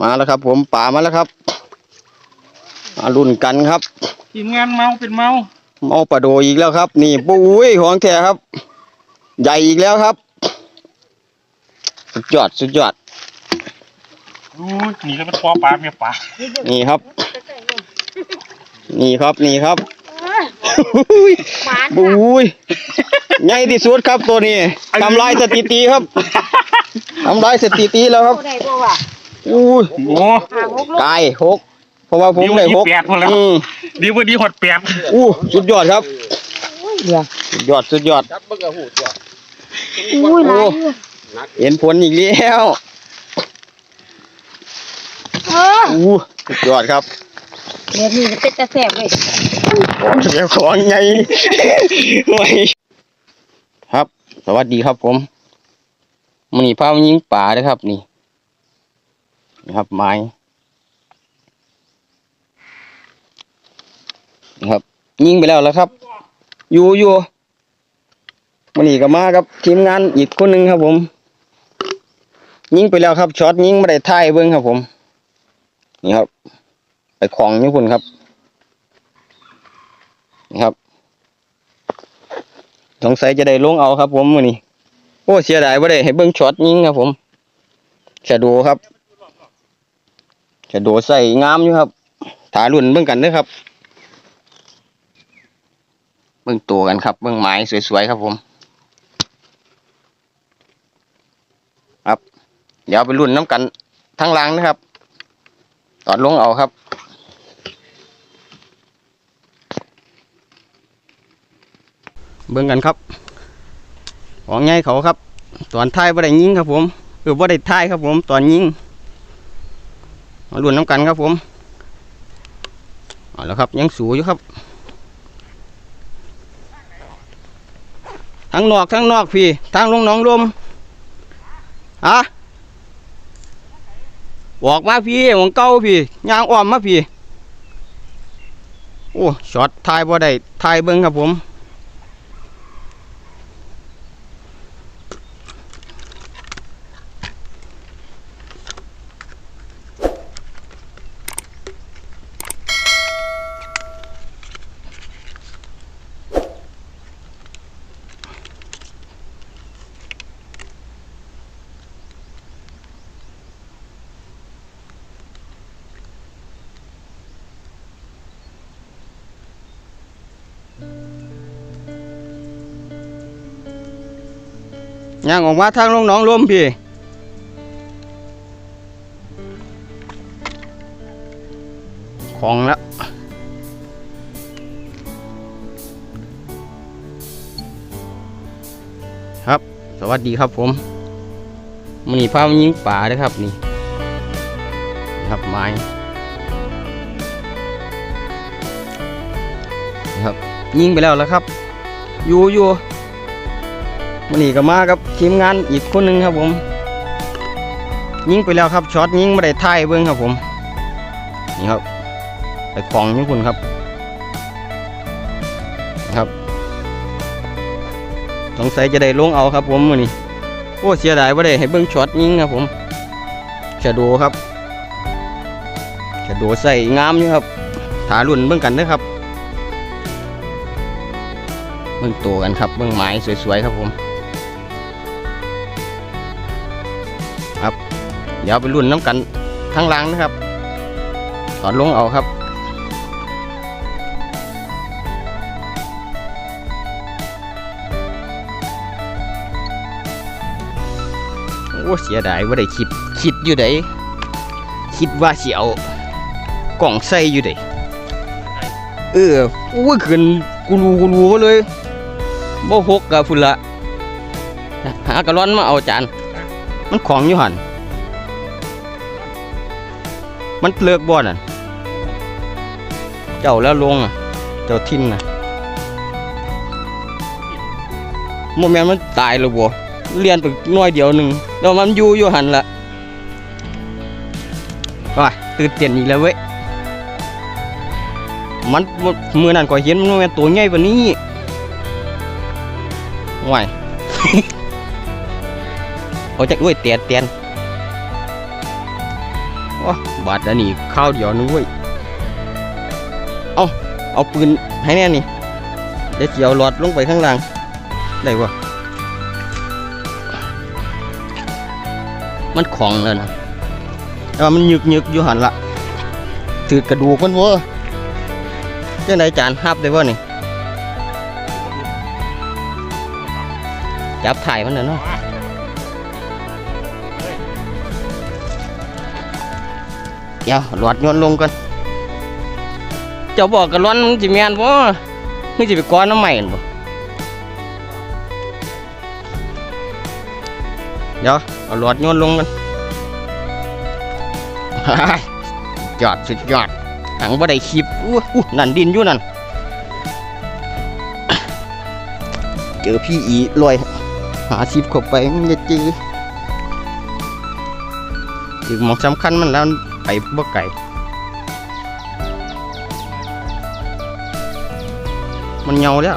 มาแล้วครับ ผมป่ามาแล้วครับมารุ่นกันครับ ทีมงานเมาเป็นเมาเมาปลาโดอีกแล้วครับ นี่ปุ้ยของแท้ครับ ใหญ่อีกแล้วครับ สุดยอดสุดยอดอู้ยหนีแล้วมันปอปลาเมียปลานี่ครับ นี่ครับนี่ครับหวานปุ้ยใหญ่ที่สุดครับตัวนี้ทำลายสถิติครับทำลายสถิติแล้วครับโอ้ได้บ่วะอุ้ยโอ้ หาหกลูกกายหกเพราะว่าผมได้หกดีกว่ายี่สิบแปดคนแล้ว อืมดีกว่าดีหดแปดอู้สุดยอดครับเดี๋ยวสุดยอดสุดยอดอุ้ยหลายอยู่เห็นผลอีกแล้วเอออู้สุดยอดครับเดี๋ยวนี้เป็นตะแสบเลยของเสียของไงไว้ครับ สวัสดีครับผมมันนี่พามายิงป่าเลยครับ นี่ นี่ครับ ไม้นี่ครับ ยิงไปแล้วแล้วครับ อยู่อยู่มันนี่ก็มากับ ทีมงานอีกคนหนึ่งครับ ผม ยิงไปแล้วครับช็อตยิงไม่ได้ท่ายเบิ้งครับ ผม นี่ครับ ไปของญี่ปุ่นครับนี่ครับสงสัยจะได้ลงเอาครับ ผมมือนี้โอ้เสียดายว่าได้ให้เบิ้งช็อตยิงครับ ผมชะโดครับ ชะโดใส่งามอยู่ครับถารุ่นเบิ้งกันเด้อครับ เบิ้งตัวกันครับเบิ้งไม้สวยๆครับผม ครับ เดี๋ยวไปรุ่นน้ำกันทั้งล่างนะครับ ตอนลงเอาครับเบิ่งกันครับ ของใหญ่เขาครับ ตอนท้ายบ่ได้ยิงครับผมคือบ่ได้ท้ายครับผม ตอนยิง มาลุ้นน้ำกันครับผมเอาแล้วครับยังสูอยู่ครับ ทั้งนอกทั้งนอกพี่ทางลงหนองลมฮะบอกมาพี่หวงเก้าพี่ยางอ้อมมาพี่ โอ้ช็อตทายบ่ได้ทายเบิ่งครับผม ย่างออกมาทางลงหนองลมพี่ของแล้วครับ สวัสดีครับผมมันนี่พามายิงป่าเลยครับนี่นะครับไม้นี่ครับ ยิงไปแล้วแล้วครับ อยู่อยู่ มันนี่ก็มากับทีมงานอีกคนหนึ่งครับผม ยิงไปแล้วครับช็อตยิงไม่ได้ท่ายเบิ้งครับผม นี่ครับไปคลองนี่คุณครับ ครับสงสัยจะได้ลงเอาครับผมมือนี้โอ้เสียดายว่าได้ให้เบิ้งช็อตยิงครับผมชะโดครับชะโดใส่งามอยู่ครับถารุ่นเบิ้งกันนะครับเบิ้งตัวกันครับเบิ้งไม้สวยๆครับผม เดี๋ยวไปรุ่นน้ำกันทั้งล่างนะครับ ตอนลงเอาครับโอ้เสียดายว่าได้คิดคิดอยู่ไดคิดว่าสิเอากล่องใส่อยู่ไดเออโอ้ยขึ้นกูรูกูรูเลยบ่พกกับพุ่นละหากระร้อนมาเอาจานมันของอยู่หัน มันเลิกบ่อน่ะ เจ้าแล้วลงอะ เจ้าทินน่ะโมแมนมันตายแล้วบ่เรียนไปน้อยเดียวหนึ่งแล้วมันอยู่อยู่หันละว้าตื่นเต้นอีกแล้วเว้ย มันมือนั่นก็เห็นมันแม่นตัวใหญ่กว่านี้ว้ายเอาจากด้วยเตียนเตียน บาดอันนี้ข้าวเดียวนึงเว้ยเอาเอาปืนให้แน่นี่เดี๋ยวเจียวหลอดลงไปข้างล่าง ได้ปะมันของแล้วนะแต่ว่ามันหยึกหยึกอยู่หันละถือกระดูกมันเว้ยจังไดจานฮับได้บ่นี่ จับถ่ายมันเนาะ เดี๋ยวหลอดโยนลงก่อนเจ้าบอกกันร้อนมึงจิแมนบ่มึงจิไปก้อนน้ำใหม่บ่เดี๋ยวเอาหลอดโยนลงกันยอดสุดยอดหังบ่ได้คลิปอู้อู้นั่นดินอยู่นั่นเจอพี่อีลอยหาซิปเข้าไปมันจะจือถึงมองสำคัญมันแล้ว ไปบ่ไก่ มันเหงาแล้ว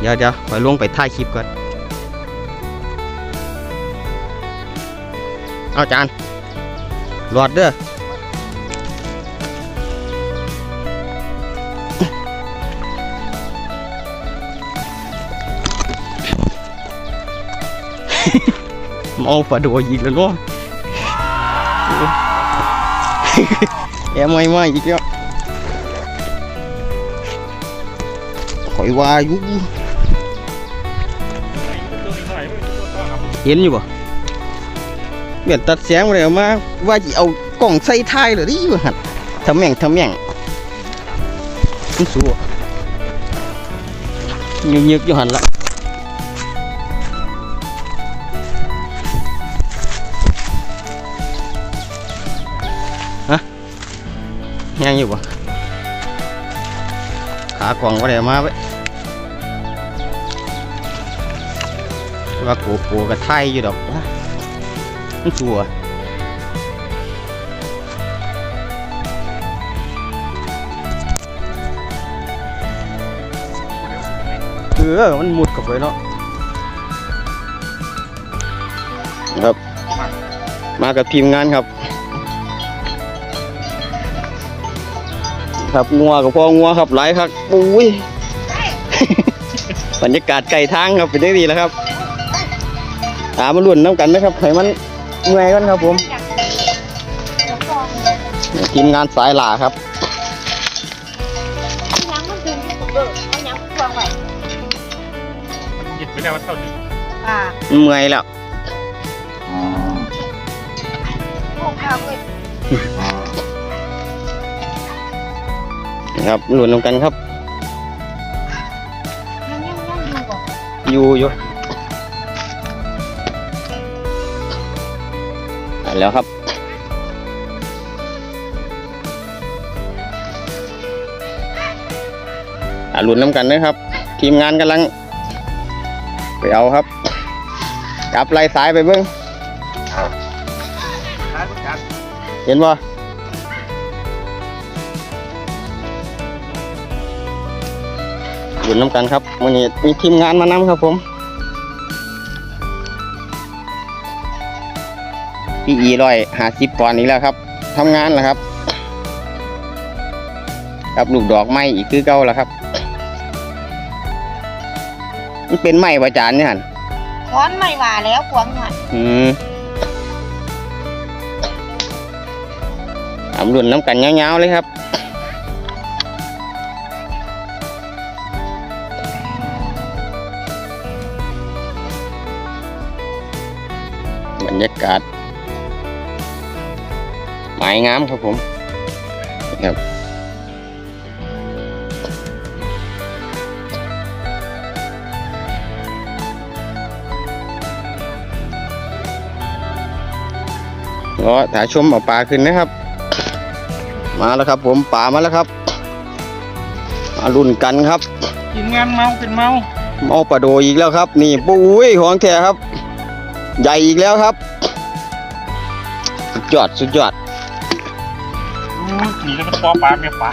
เดี๋ยวเดี๋ยวไปลงไปถ่ายคลิปก่อน เอาจานหลอดเด้อเมาปลาโดยอีกแล้วเนาะ แอมไม่มาอีกแล้วข่อยว่าอยู่เห็นอยู่บ่เมียนตัดแสงมาเยเอามาว่าจะเอากล่องใส่ท้ายเลยดิอยู่หันทำแม่งทำแม่งมันสู้ยึกๆอยู่หันละขากล่องก็ได้มาไว้ว่ากูกูกระไทยอยู่ดอกวะมันชัวเออมันหมุดเข้าไปเนาะครับ มากับทีมงานครับ ครับงัวกับพ่องัวครับหลายครับอุ้ยบรรยากาศไก่ทางครับเป็นได้ดีแล้วครับตามมาลุ่นน้ำกันนะครับให้มันเมื่อยกันครับผมทีมงานสายหล่าครับยังมันดึงที่ผมเออเอายังวางไว้หยิบไปได้ว่าเท่านี้อ่าเมื่อยแล้ว ครับลุ่นน้ำกันครับยังยังยังอยู่ก่อนอยู่อยู่ไปแล้วครับอะลุ้นน้ำกันนะครับ ทีมงานกำลัง ไปเอาครับกลับไล่สายไปเบิ้งท้ายทุก อย่างเห็นบ่ลุ้นน้ำกันครับวันนี้มีทีมงานมานำครับผมพี่อีร้อยหาสิบปอนด์อีกแล้วครับทำงานแล้วครับกับลูกดอกไม้อีกคือเก่าแล้วครับ มันเป็นไม้ประจานเนี่ยหันค้อนไม่ว่าแล้วขวางหน่อยอืมอำรุนน้ำกันยาวๆเลยครับ บรรยากาศหมายงามครับผมครับก็ถ่ายชมเอาปลาขึ้นนะครับ มาแล้วครับ ผมป่ามาแล้วครับมารุ่นกันครับทีมงานเมาเป็นเมาเมาปลาโดอีกแล้วครับ นี่ปุ้ยของแท้ครับ ใหญ่อีกแล้วครับ สุดยอดสุดยอดอู้หนีแล้วมันปอปลาเมียปลา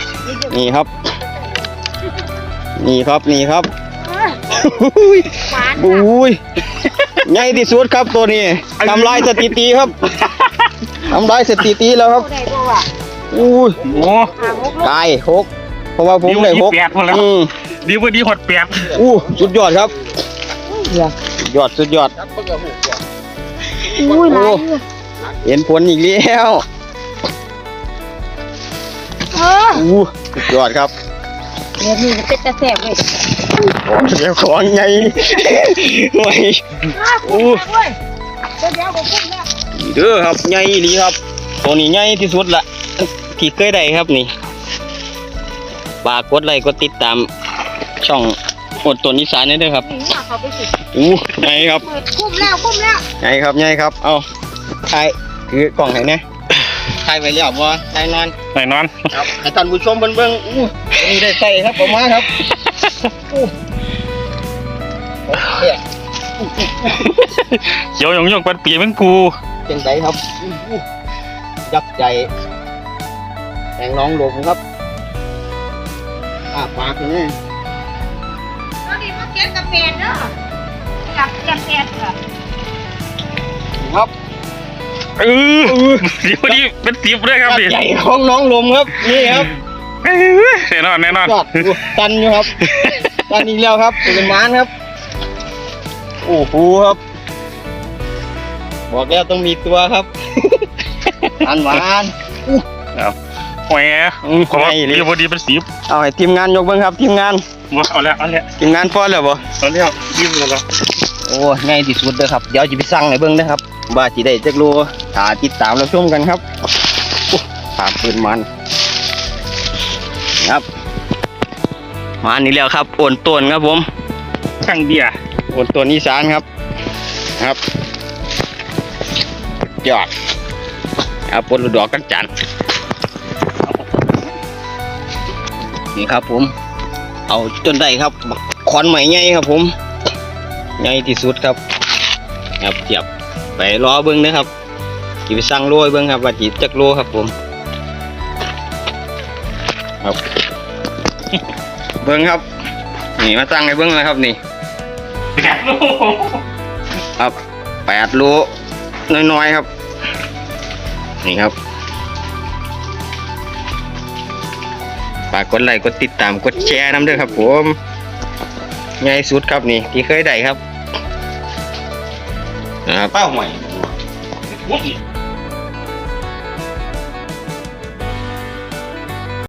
นี่ครับ นี่ครับนี่ครับหวานปุ้ยใหญ่ที่สุดครับตัวนี้ทำลายสถิติครับทำลายสถิติแล้วครับได้บ่ว่ะอู้ยโอ้หาหกโลกายหกเพราะว่าผมได้หกดีกว่ายี่สิบแปดคนแล้วอืมดีกว่าดีหดแปดอู้สุดยอดครับเดี๋ยวสุดยอดสุดยอด อุ้ยหลายอยู่เห็นผลอีกแล้วเอออู้สุดยอดครับเดี๋ยวนี้มันเป็นตะแสบเลยของเสียของไงไว้อู้อู้เว้ยเดี๋ยวเดี๋ยวผมพูดแล้วเด้อครับใหญ่ดีครับ ตัวนี้ใหญ่ที่สุดละที่เคยได้ครับนี่ฝากกดไลค์กดติดตามช่อง อดตัวนิสานนี่เด้อครับนี่ว่าเขาไปสิอู้ใหญ่ครับเปิดคุ้มแล้วคุ้มแล้วใหญ่ครับใหญ่ครับ เอาถ่ายคือกล่องไหนเนี่ยถ่ายไว้แล้วบ่ถ่ายนอนไหนนอนครับให้ท่านผู้ชมเบิ่งเบิ่งอู้ตัวนี้ได้ใส่ครับผมมาครับอู้เนี่ยเขียวหยงหยงเป็นปีเป็นกูเป็นไงครับอู้ยักษ์ใจแทงน้องหลงครับอ้าปากเลยตอนนี้มาเก็บกาแฟเด้อจับกาแฟเหรอครับเออเดี๋ยวนี้เป็นสิบเลยครับยักดิษ์ใหญ่ของน้องลมครับ นี่ครับเออแน่นอนแน่นอนยอดอู้ตันอยู่ครับ ตันอีกแล้วครับเป็นม้านครับ โอ้โหครับ บอกแล้วต้องมีตัวครับอันหวานแหวขอดีกว่าดีเป็นสิบเอาให้ทีมงานยกเบิ้งครับทีมงาน มาเอาแล้วเอาแล้วทีมงานพอแล้วบ่เอาแล้วยิ้มแล้วโอ้ง่ายที่สุดเด้อครับเดี๋ยวจะไปสั่งให้เบิ้งนะครับว่าสิได้จักโลถ้าติดตามเราชมกันครับโอ้ตามปืนมันครับมานี่แล้วครับโอนต้นครับผมข้างเบียร์โอนต้นอีสานครับครับยอดครับปนลูกดอกกันจันทร์นี่ครับผม เอาจนได้ครับบักขอนใหม่ใหญ่ครับ ผมใหญ่ที่สุดครับครับเทียบไปรอเบิ้งนะครับจีไปสั่งโลให้เบิ้งครับว่าจีจักโลครับผมครับเบิ้งครับนี่มาสั่งให้เบิ้งนะครับนี่แปดโลครับแปดโลน้อยๆครับ นี่ครับ ฝากกดไลค์กดติดตามกดแชร์น้ำด้วยครับผมง่ายสุดครับนี่ที่เคยได้ครับนะครับเป้าใหม่วุ้ย